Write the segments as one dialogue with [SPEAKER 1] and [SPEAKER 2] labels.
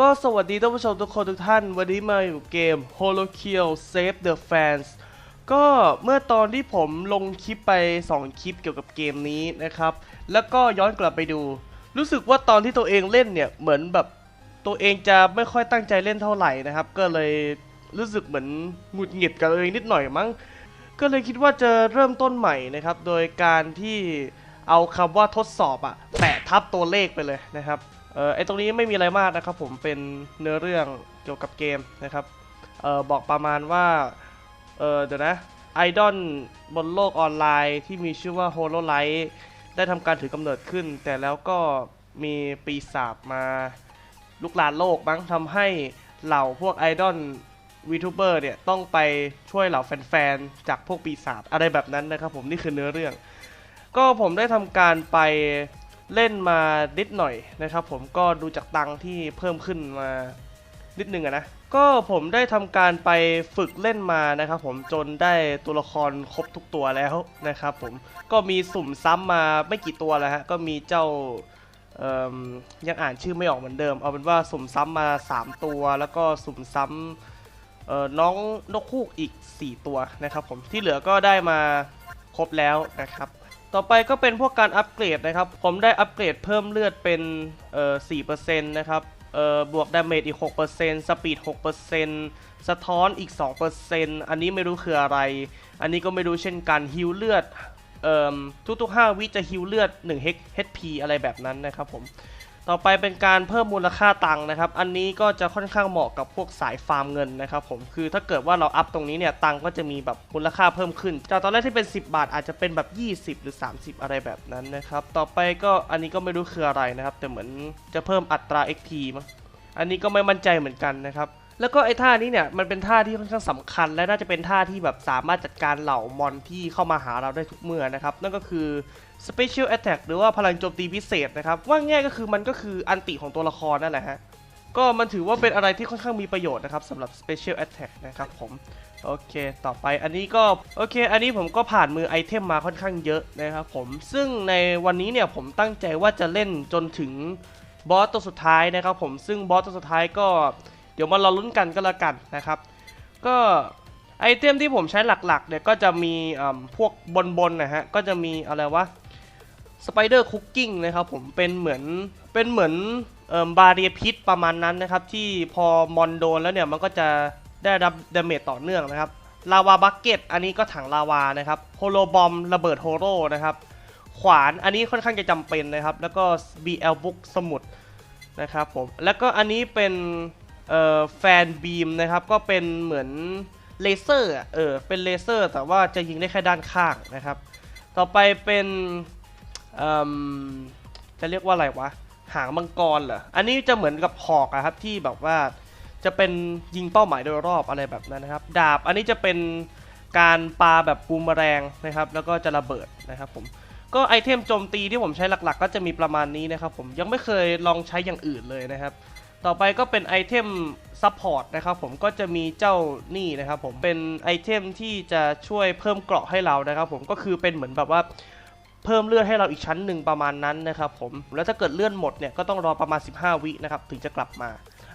[SPEAKER 1] ก็สวัสดีท่านผู้ชมทุกคนทุกท่าน วันนี้มาอยู่เกม Holo Kill Save the Fans ก็เมื่อตอนที่ผมลงคลิปไป 2 คลิปเกี่ยวกับเกมนี้นะครับ แล้วก็ย้อนกลับไปดู รู้สึกว่าตอนที่ตัวเองเล่นเนี่ย เหมือนแบบตัวเองจะไม่ค่อยตั้งใจเล่นเท่าไหร่นะครับ ก็เลยรู้สึกเหมือนหงุดหงิดกับตัวเองนิดหน่อยมั้ง ก็เลยคิดว่าจะเริ่มต้นใหม่นะครับ โดยการที่เอาคำว่าทดสอบอะแปะทับตัวเลขไปเลยนะครับ เออไอตรงนี้ไม่มีอะไรมากนะครับผมเป็นเนื้อเรื่องเกี่ยวกับเกมนะครับเออบอกประมาณว่าเออเดี๋ยวนะไอดอลบนโลกออนไลน์ที่มีชื่อว่า Holo Light ได้ทำการถือกำเนิดขึ้น แต่แล้วก็มีปีศาจมาลุกลานโลกบ้างทำให้เหล่าพวกไอดอลวีทูเบอร์เนี่ยต้องไปช่วยเหล่าแฟนๆ จากพวกปีศาจอะไรแบบนั้นนะครับผมนี่คือเนื้อเรื่อง ก็ผมได้ทำการไป เล่นมานิดหน่อยนะครับ ผมก็ดูจากตังที่เพิ่มขึ้นมานิดนึงอะนะก็ผมได้ทำการไปฝึกเล่นมานะครับ ผมจนได้ตัวละครครบทุกตัวแล้วนะครับ ผมก็มีสุ่มซ้ำมาไม่กี่ตัวแล้วฮะก็มีเจ้าเอิ่มยังอ่านชื่อไม่ออกเหมือนเดิม เอาเป็นว่าสุ่มซ้ำมา 3 ตัว แล้วก็สุ่มซ้ำเอ่อน้องนกคูกอีก 4 ตัวนะครับ ผมที่เหลือก็ได้มาครบแล้วนะครับ ต่อไปก็เป็นพวกการอัปเกรดนะครับ ผมได้อัปเกรดเพิ่มเลือดเป็นเอ่อ4%นะครับเอ่อบวกดาเมจอีก 6%สปีด 6%สะท้อนอีก 2%อันนี้ไม่รู้คืออะไร อันนี้ก็ไม่รู้เช่นกันฮิวเลือดเอ่อทุกๆ 5 วิจะฮิวเลือด1 HP อะไรแบบนั้นนะครับผม ต่อไปเป็นการเพิ่มมูลค่าตังค์นะครับ อันนี้ก็จะค่อนข้างเหมาะกับพวกสายฟาร์มเงินนะครับผม คือถ้าเกิดว่าเราอัพตรงนี้เนี่ยตังค์ก็จะมีแบบมูลค่าเพิ่มขึ้น จากตอนแรกที่เป็น 10 บาทอาจจะเป็นแบบ 20 หรือ 30 อะไรแบบนั้นนะครับ ต่อไปก็อันนี้ก็ไม่รู้คืออะไรนะครับ แต่เหมือนจะเพิ่มอัตรา XP มั้ง อันนี้ก็ไม่มั่นใจเหมือนกันนะครับแล้วก็ไอ้ท่านี้เนี่ยมันเป็นท่าที่ค่อนข้างสำคัญ และน่าจะเป็นท่าที่แบบสามารถจัดการเหล่ามอนที่เข้ามาหาเราได้ทุกเมื่อนะครับ นั่นก็คือ Special Attack หรือว่าพลังโจมตีพิเศษนะครับ ว่าง่ายก็คือมันก็คืออันติของตัวละครนั่นแหละฮะ ก็มันถือว่าเป็นอะไรที่ค่อนข้างมีประโยชน์นะครับสำหรับ Special Attack นะครับผม โอเค ต่อไปอันนี้ก็ โอเค อันนี้ผมก็ผ่านมือไอเทมมาค่อนข้างเยอะนะครับผม ซึ่งในวันนี้เนี่ยผมตั้งใจว่าจะเล่นจนถึงบอสตัวสุดท้ายนะครับผม ซึ่งบอสตัวสุดท้ายก็เดี๋ยวมาเราลุ้นกันก็แล้วกันนะครับ ก็ไอเทมที่ผมใช้หลักๆเนี่ยก็จะมีพวกบนๆนะฮะ ก็จะมีอะไรวะ สไปเดอร์คุกกิ้งนะครับผมเป็นเหมือนเป็นเหมือนบาเรียพิษประมาณนั้นนะครับ ที่พอมอนโดนแล้วเนี่ยมันก็จะได้รับดาเมจต่อเนื่องนะครับลาวาบักเก็ตอันนี้ก็ถังลาวานะครับโฮโลบอมระเบิดโฮโร่นะครับขวานอันนี้ค่อนข้างจะจำเป็นนะครับ แล้วก็ BL Book สมุดนะครับผมแล้วก็อันนี้เป็นแฟนบีมนะครับก็เป็นเหมือนเลเซอร์เออเป็นเลเซอร์แต่ว่าจะยิงได้แค่ด้านข้างนะครับ ต่อไปเป็น จะเรียกว่าอะไรวะ หางมังกรเหรอ อันนี้จะเหมือนกับหอกอะครับที่แบบว่าจะเป็นยิงเป้าหมายโดยรอบอะไรแบบนั้นนะครับ ดาบอันนี้จะเป็นการปาแบบบูมเมอแรงนะครับ แล้วก็จะระเบิดนะครับผมก็ไอเทมโจมตีที่ผมใช้หลักๆ ก็จะมีประมาณนี้นะครับผมยังไม่เคยลองใช้อย่างอื่นเลยนะครับ ต่อไปก็เป็นไอเทมซัพพอร์ตนะครับผมก็จะมีเจ้านี่นะครับผมเป็นไอเทมที่จะช่วยเพิ่มเกราะให้เรานะครับผมก็คือเป็นเหมือนแบบว่า เพิ่มเลือดให้เราอีกชั้นหนึ่งประมาณนั้นนะครับผม แล้วถ้าเกิดเลื่อนหมดเนี่ยก็ต้องรอประมาณ 15 วินะครับถึงจะกลับมา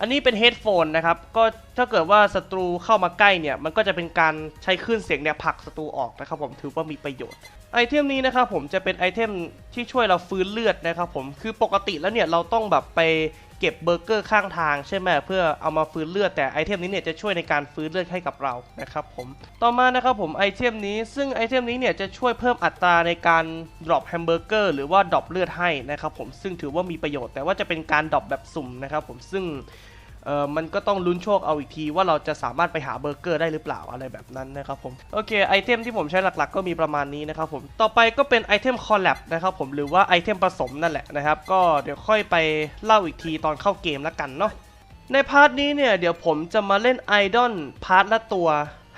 [SPEAKER 1] อันนี้เป็นเฮดโฟนนะครับ ก็ถ้าเกิดว่าศัตรูเข้ามาใกล้เนี่ย มันก็จะเป็นการใช้คลื่นเสียงเนี่ยผลักศัตรูออกนะครับผมถือว่ามีประโยชน์ ไอเทมนี้นะครับผมจะเป็นไอเทมที่ช่วยเราฟื้นเลือดนะครับผม คือปกติแล้วเนี่ยเราต้องแบบไป เก็บเบอร์เกอร์ข้างทางใช่ไหมเพื่อเอามาฟื้นเลือดแต่ไอเทมนี้เนี่ยจะช่วยในการฟื้นเลือดให้กับเรานะครับผมต่อมานะครับผมไอเทมนี้ซึ่งไอเทมนี้เนี่ยจะช่วยเพิ่มอัตราในการดรอปแฮมเบอร์เกอร์หรือว่าดรอปเลือดให้นะครับผมซึ่งถือว่ามีประโยชน์แต่ว่าจะเป็นการดรอปแบบสุ่มนะครับผมซึ่ง เออมันก็ต้องลุ้นโชคเอาอีกทีว่าเราจะสามารถไปหาเบอร์เกอร์ได้หรือเปล่าอะไรแบบนั้นนะครับผมโอเคไอเทมที่ผมใช้หลักๆ ก็มีประมาณนี้นะครับผมต่อไปก็เป็นไอเทมคอลแลบนะครับผมหรือว่าไอเทมผสมนั่นแหละนะครับก็เดี๋ยวค่อยไปเล่าอีกทีตอนเข้าเกมแล้วกันเนาะในพาร์ทนี้เนี่ยเดี๋ยวผมจะมาเล่นไอดอลพาร์ทละตัว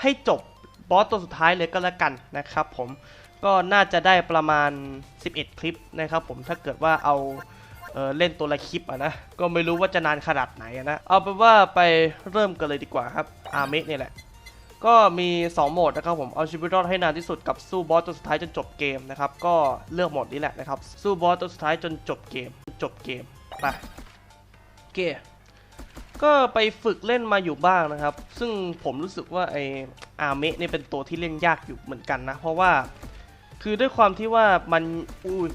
[SPEAKER 1] ให้จบบอสตัวสุดท้ายเลยก็แล้วกันนะครับผมก็น่าจะได้ประมาณ 11 คลิปนะครับผมถ้าเกิดว่าเอา อเล่นตัวละคลิปอะนะ ก็ไม่รู้ว่าจะนานขนาดไหนนะ เอาเป็นว่าไปเริ่มกันเลยดีกว่าครับ อาเมะเนี่ยแหละ ก็มี 2 โหมดนะครับผม เอาชีวิตรอดให้นานที่สุดกับสู้บอสตัวสุดท้ายจนจบเกมนะครับ ก็เลือกโหมดนี้แหละนะครับ สู้บอสตัวสุดท้ายจนจบเกม จบเกม ไปโอเค ก็ไปฝึกเล่นมาอยู่บ้างนะครับ ซึ่งผมรู้สึกว่าไออาเมะเนี่ยเป็นตัวที่เล่นยากอยู่เหมือนกันนะ เพราะว่า คือด้วยความที่ว่ามัน อุ้ย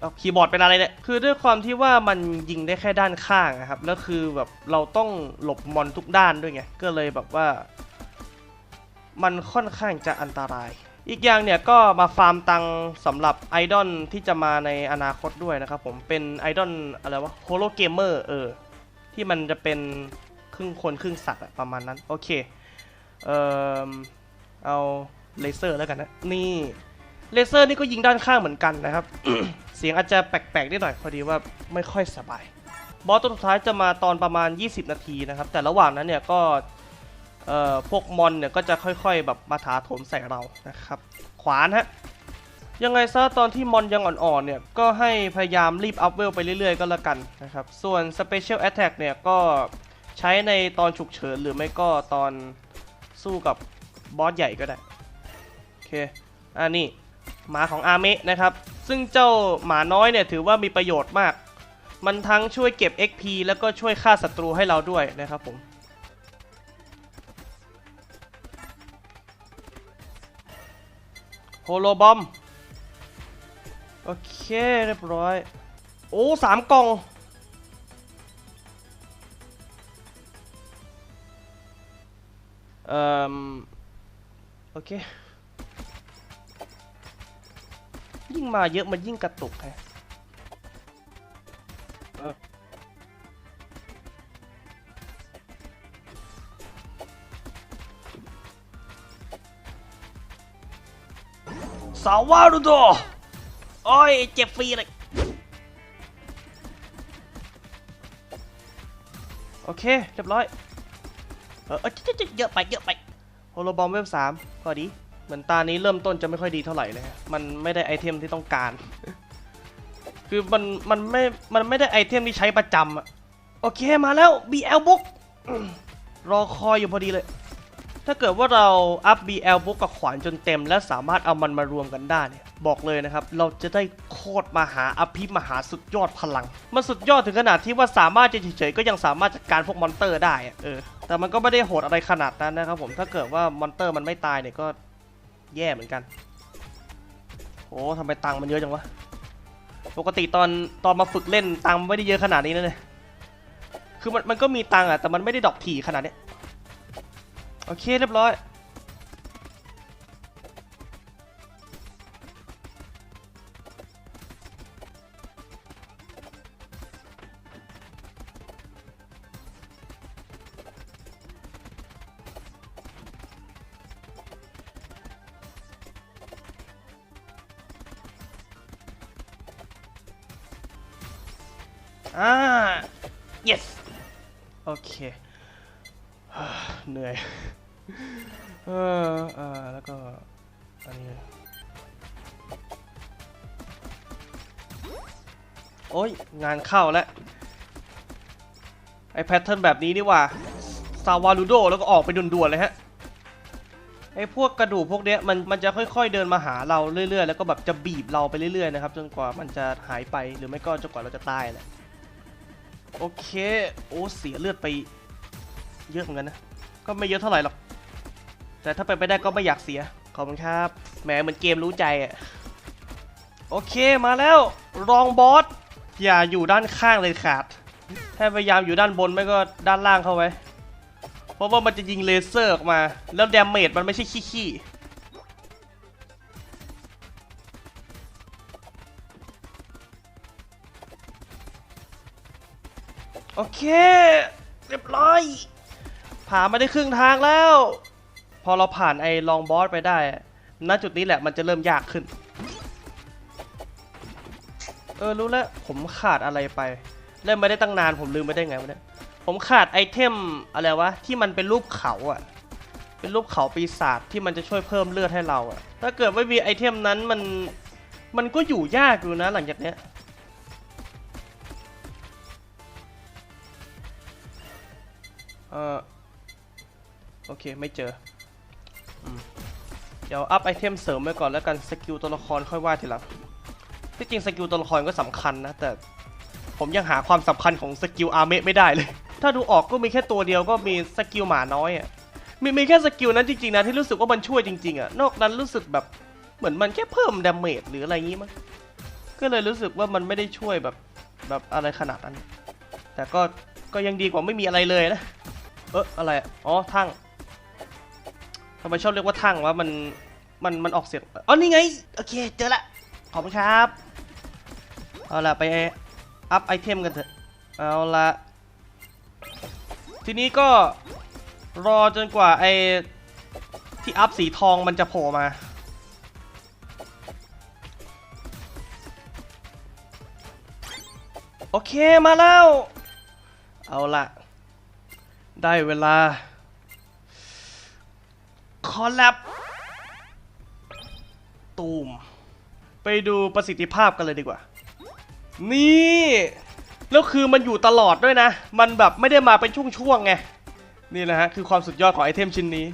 [SPEAKER 1] เอาคีย์บอร์ดเป็นอะไรเนี่ย คือด้วยความที่ว่ามันยิงได้แค่ด้านข้างนะครับ แล้วคือแบบเราต้องหลบมอนทุกด้านด้วยไง ก็เลยแบบว่า มันค่อนข้างจะอันตราย อีกอย่างเนี่ยก็มาฟาร์มตังสำหรับไอดอลที่จะมาในอนาคตด้วยนะครับผม เป็นไอดอลอะไรวะโฮโลเกมเมอร์เออ ที่มันจะเป็นครึ่งคนครึ่งสัตว์อะประมาณนั้น โอเค เอ่อเอาเลเซอร์แล้วกันนะ นี่ เลเซอร์นี่ก็ยิงด้านข้างเหมือนกันนะครับ เสียงอาจจะแปลกๆนิดหน่อยพอดีว่าไม่ค่อยสบาย บอสตัวสุดท้ายจะมาตอนประมาณ 20 นาทีนะครับ แต่ระหว่างนั้นเนี่ยก็พวกมอนเนี่ยก็จะค่อยๆแบบมาถาโถมใส่เรานะครับ ขวานฮะยังไงซะตอนที่มอนยังอ่อนๆเนี่ยก็ให้พยายามรีบอัพเวลไปเรื่อยๆ ก็แล้วกันนะครับ ส่วน Special Attack เนี่ยก็ใช้ในตอนฉุกเฉินหรือไม่ก็ตอนสู้กับบอสใหญ่ก็ได้ โอเค อ่านี่ หมาของอาเมะนะครับ ซึ่งเจ้าหมาน้อยเนี่ยถือว่ามีประโยชน์มาก มันทั้งช่วยเก็บ XP แล้วก็ช่วยฆ่าศัตรูให้เราด้วยนะครับผมโฮโลบอม โอเคเรียบร้อย โอ้สามกล่อง เอ่อ โอเค ยิ่งมาเยอะมันยิ่งกระตุกฮะเออสาวารุโดโอ้ยเจ็บฟรีเลยโอเค เรียบร้อย เออเอเยอะไป เยอะไปโฮโลบอมเวฟสามก็ดี เหมือนตานี้เริ่มต้นจะไม่ค่อยดีเท่าไหร่เลยฮะมันไม่ได้ไอเทมที่ต้องการ คือมันมันไม่ มันไม่ได้ไอเทมที่ใช้ประจำอะโอเคมาแล้ว BL Book รอคอยอยู่พอดีเลย ถ้าเกิดว่าเราอัพ BL Book กับขวานจนเต็ม และสามารถเอามันมารวมกันได้เนี่ยบอกเลยนะครับ เราจะได้โคตรมหาอภิมหาสุดยอดพลัง มันสุดยอดถึงขนาดที่ว่าสามารถจะเฉยๆก็ยังสามารถจัดการพวกมอนเตอร์ได้เออแต่มันก็ไม่ได้โหดอะไรขนาดนั้นนะครับผมถ้าเกิดว่ามอนเตอร์มันไม่ตายเนี่ยก็ แย่เหมือนกัน โอ้ทำไมตังมันเยอะจังวะ ปกติตอนตอนมาฝึกเล่นตังไม่ได้เยอะขนาดนี้นะเนี่ยคือมันมันก็มีตังอะแต่มันไม่ได้ดอกถี่ขนาดนี้โอเคเรียบร้อย อ่า yes โอเค เหนื่อย เออเออแล้วก็ อันนี้ โอ้ย งานเข้าแล้ว ไอแพทเทิร์นแบบนี้นี่ว่า ซาวาลูโดแล้วก็ออกไปด่วนๆเลยฮะไอพวกกระดูกพวกเนี้ยมันมันจะค่อยๆเดินมาหาเราเรื่อยๆ แล้วก็แบบจะบีบเราไปเรื่อยๆนะครับจนกว่ามันจะหายไปหรือไม่ก็จนกว่าเราจะตายแหละ โอเคโอ้เสียเลือดไปเยอะเหมือนกันนะ ก็ไม่เยอะเท่าไหร่หรอก แต่ถ้าไปนไปได้ก็ไม่อยากเสีย ขอบคุณครับแหมเหมือนเกมรู้ใจอะโอเคมาแล้วรองบอสอย่าอยู่ด้านข้างเลยขาดให้พยายามอยู่ด้านบนไม่ก็ด้านล่างเข้าไว้ เพราะว่ามันจะยิงเลเซอร์ออกมา แล้วดาเมจมันไม่ใช่ขี้ๆ โอเค เรียบร้อย ผ่านมาได้ครึ่งทางแล้ว พอเราผ่านไอ้ลองบอสไปได้ ณ จุดนี้แหละมันจะเริ่มยากขึ้น เออ รู้แล้ว ผมขาดอะไรไป เล่นไม่ได้ตั้งนานผมลืมไปได้ไงวะเนี่ย ผมขาดไอเทมอะไรวะ ที่มันเป็นรูปเขาอะเป็นรูปเขาปีศาจที่มันจะช่วยเพิ่มเลือดให้เราอะถ้าเกิดไม่มีไอเทมนั้นมัน มันก็อยู่ยากอยู่นะหลังจากเนี้ย ออโอเคไม่เจออเดี๋ยวอัพไอเทมเสริมไว้ก่อนแล้วกันสกิลตัวละครค่อยว่าทีหลังที่จริงสกิลตัวละครก็สำคัญนะ แต่ผมยังหาความสำคัญของสกิลอาเมะไม่ได้เลย ถ้าดูออกก็มีแค่ตัวเดียวก็มีสกิลหมาน้อยอะมีมีแค่สกิลนั้นจริงๆนะที่รู้สึกว่ามันช่วยจริงๆอะนอกนั้นรู้สึกแบบเหมือนมันแค่เพิ่มดาเมจหรืออะไรงี้มั้งก็เลยรู้สึกว่ามันไม่ได้ช่วยแบบแบบอะไรขนาดนั้น แต่ก็ก็ยังดีกว่าไม่มีอะไรเลยนะ เอออะไร อ๋อทั้งทำไมชอบเรียกว่าทั้งวะ มัน มัน มันออกเสียง อ๋อ นี่ไง โอเค เจอละ ขอบคุณครับ เอาละไปอัพไอเทมกันเถอะ เอาละทีนี้ก็รอจนกว่าไอที่อัพสีทองมันจะโผล่มา โอเคมาแล้ว เอาละ ได้เวลา คอลแลบตูม ไปดูประสิทธิภาพกันเลยดีกว่า นี่ แล้วคือมันอยู่ตลอดด้วยนะ มันแบบไม่ได้มาเป็นช่วงๆไง นี่แหละฮะ คือความสุดยอดของไอเทมชิ้นนี้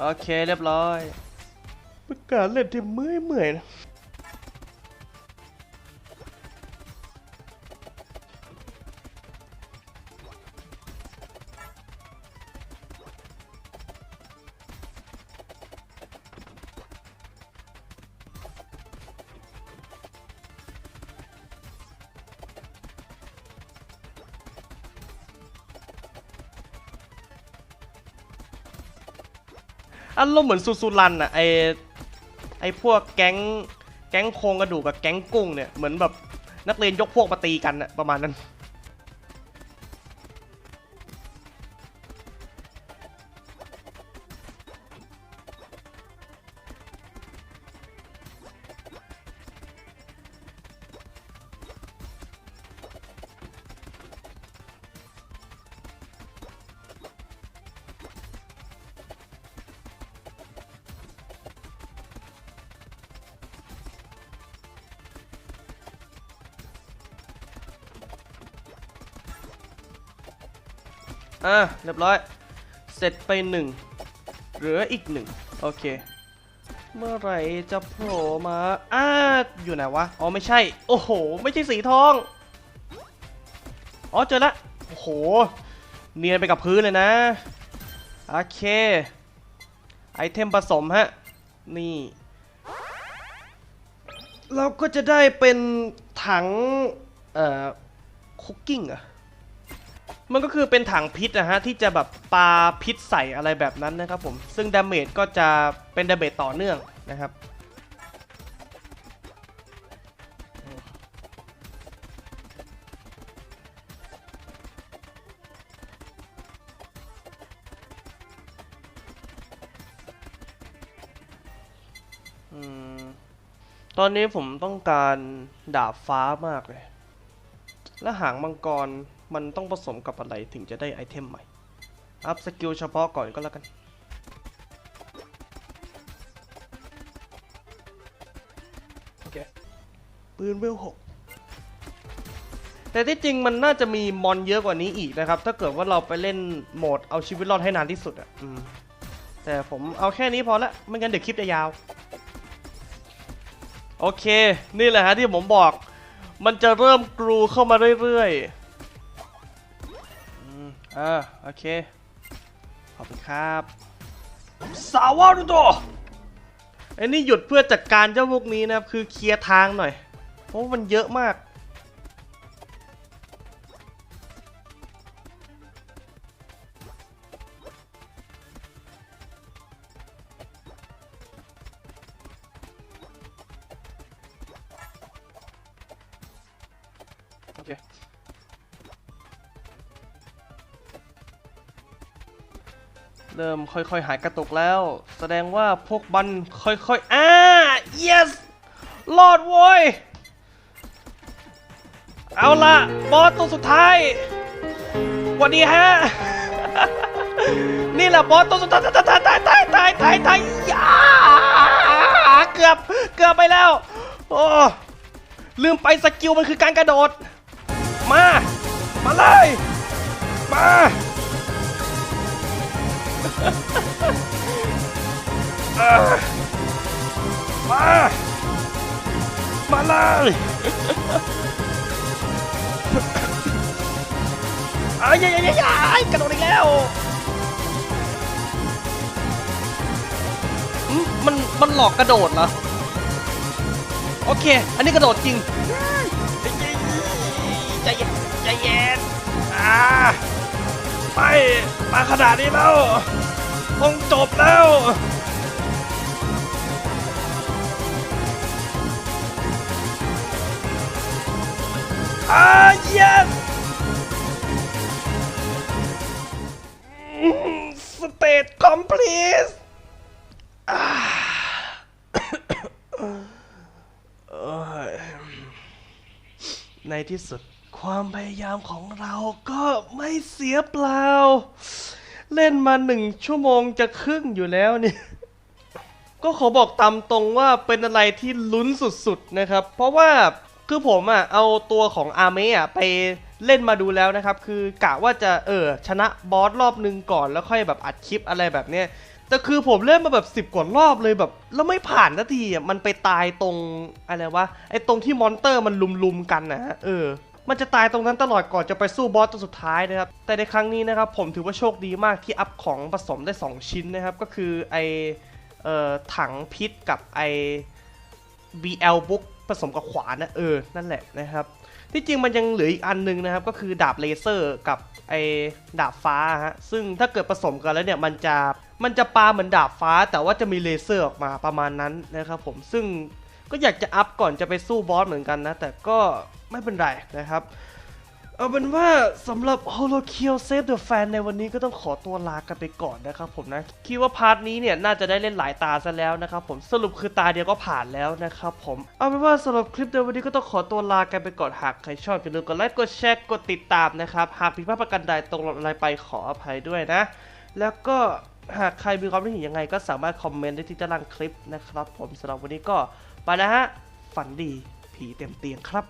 [SPEAKER 1] โอเคเรียบร้อยประกาศเล่นที่เมื่อยเมื่อยนะ อารมณ์เหมือนซูซูรันอะไอไอพวกแก๊งแก๊งโครงกระดูกกับแก๊งกุ้งเนี่ยเหมือนแบบนักเรียนยกพวกมาตีกันอะประมาณนั้น อะเรียบร้อย เสร็จไปหนึ่งเหลืออีกหนึ่งโอเค เมื่อไหร่จะโผล่มาอ่าอยู่ไหนวะ อ๋อไม่ใช่ โอ้โห ไม่ใช่สีทอง อ๋อเจอละ โอ้โห เนียนไปกับพื้นเลยนะ โอเค ไอเทมผสมฮะ นี่ เราก็จะได้เป็นถัง เอ่อ คุกกิ้งอะ มันก็คือเป็นถังพิษนะฮะที่จะแบบปาพิษใส่อะไรแบบนั้นนะครับผมซึ่งดาเมจก็จะเป็นดาเมจต่อเนื่องนะครับอตอนนี้ผมต้องการดาบฟ้ามากเลย และหางมังกร มันต้องผสมกับอะไรถึงจะได้ไอเทมใหม่ อัพสกิลเฉพาะก่อนก็แล้วกัน โอเค ปืนเวลหกแต่ที่จริงมันน่าจะมีมอนเยอะกว่านี้อีกนะครับ ถ้าเกิดว่าเราไปเล่นโหมดเอาชีวิตรอดให้นานที่สุดอะแต่ผมเอาแค่นี้พอละไม่งั้นเดี๋ยวคลิปจะยาว โอเค นี่แหละฮะที่ผมบอก มันจะเริ่มกรูเข้ามาเรื่อยๆ อืมอ่าโอเค ขอบคุณครับสาวารุโตไอ้นี่หยุดเพื่อจัดการเจ้าพวกนี้นะครับ คือเคลียร์ทางหน่อย เพราะว่ามันเยอะมาก เริ่มค่อยๆ หายกระตุกแล้ว แสดงว่าพวกมันค่อยๆ อ่า yes รอดโว้ย เอาละบอสตัวสุดท้ายวันดีฮะ นี่แหละบอสตัวสุดท้ายตายตายตายตายตายตายยาเกือบเกือบไปแล้ว โอ้ลืมไปสกิลมันคือการกระโดด มา มาเลย มา มา มาเลยเอ้ยยยยยกระโดดอีกแล้วอืมมัน มันหลอกกระโดดเหรอ โอเค อันนี้กระโดดจริง ใจเย็น ใจเย็น อ่า ไม่มาขนาดนี้แล้วคงจบแล้วอ่า yes สเตทคอมพลีทในที่สุด ความพยายามของเราก็ไม่เสียเปล่า เล่นมาหนึ่งชั่วโมงจะครึ่งอยู่แล้วเนี่ย ก็ขอบอกตามตรงว่าเป็นอะไรที่ลุ้นสุดๆนะครับ เพราะว่าคือผมอะเอาตัวของอาเมะอะไปเล่นมาดูแล้วนะครับ คือกะว่าจะเออชนะบอสรอบหนึ่งก่อนแล้วค่อยแบบอัดคลิปอะไรแบบเนี้ยแต่คือผมเล่นมาแบบ 10 กว่ารอบเลยแบบ แล้วไม่ผ่านนาทีอะมันไปตายตรงอะไรวะไอ้ตรงที่มอนเตอร์มันลุมๆกันนะฮะเออ มันจะตายตรงนั้นตลอดก่อนจะไปสู้บอสตัวสุดท้ายนะครับ แต่ในครั้งนี้นะครับผมถือว่าโชคดีมากที่อัพของผสมได้ 2 ชิ้นนะครับ ก็คือไอเอ่อถังพิษกับไอ BL Book ผสมกับขวานนะเออ นั่นแหละนะครับ ที่จริงมันยังเหลืออีกอันนึงนะครับ ก็คือดาบเลเซอร์กับไอดาบฟ้าฮะ ซึ่งถ้าเกิดผสมกันแล้วเนี่ยมันจะมันจะปาเหมือนดาบฟ้า แต่ว่าจะมีเลเซอร์ออกมาประมาณนั้นนะครับผม ซึ่ง ก็อยากจะอัพก่อนจะไปสู้บอสเหมือนกันนะ แต่ก็ไม่เป็นไรนะครับ เอาเป็นว่าสำหรับ h o l o k i l Save the Fan ในวันนี้ก็ต้องขอตัวลากันไปก่อนนะครับผมนะ คิดว่าพาร์ทนี้เนี่ยน่าจะได้เล่นหลายตาซะแล้วนะครับผมสรุปคือตาเดียวก็ผ่านแล้วนะครับผม เอาเป็นว่าสำหรับคลิปในวันนี้ก็ต้องขอตัวลากันไปก่อนหากใครชอบอย่าลืมกดไลค์กดแชร์กดติดตามนะครับ หากผิดพลาดประการใดตรงหล่นอะไรไปขออภัยด้วยนะ แล้วก็หากใครมีความคิดเห็นยังไงก็สามารถคอมเมนต์ได้ที่ด้านล่างคลิปนะครับผมสำหรับวันนี้ก็ ไปแล้วฮะ ฝันดีผีเต็มเตียงครับ